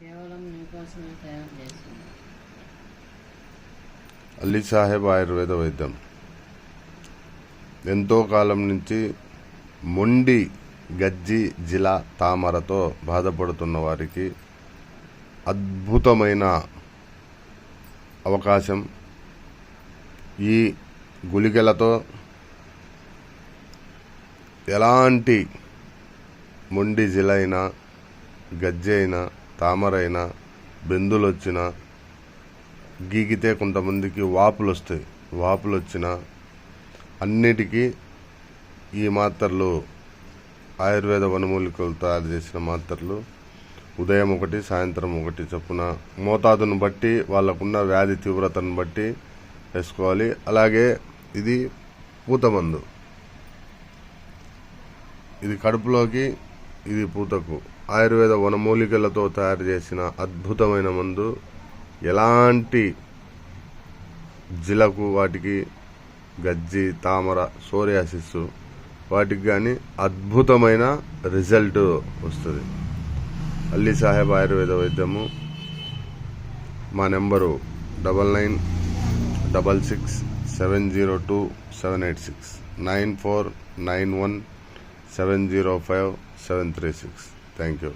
కేవలం తయారు చేసింది అలీ సాహెబ్ ఆయుర్వేద వైద్యం. ఎంతో కాలం నుంచి మొండి గజ్జి జిల తామరతో బాధపడుతున్న వారికి అద్భుతమైన అవకాశం ఈ గుళికలతో ఎలాంటి మొండి జిల అయినా గజ్జి అయినా తామరైనా బెందులు వచ్చినా గీకితే కొంతమందికి వాపులు వస్తాయి వాపులు వచ్చిన అన్నిటికీ ఈ మాత్రలు ఆయుర్వేద వనమూలికలు తయారు చేసిన మాత్రలు ఉదయం ఒకటి సాయంత్రం ఒకటి చొప్పున మోతాదును బట్టి వాళ్ళకున్న వ్యాధి తీవ్రతను బట్టి వేసుకోవాలి. అలాగే ఇది పూతమందు. ఇది కడుపులోకి ఇది పూతకు. ఆయుర్వేద వనమూలికలతో తయారు చేసిన అద్భుతమైన మందు. ఎలాంటి జిలకు వాటికి గజ్జి తామర సోరియాసిస్ వాటికి కానీ అద్భుతమైన రిజల్ట్ వస్తుంది. అల్లీ సాహెబ్ ఆయుర్వేద వైద్యము. మా number double nine double six seven zero two seven eight six. Nine four nine one seven zero five seven three six thank you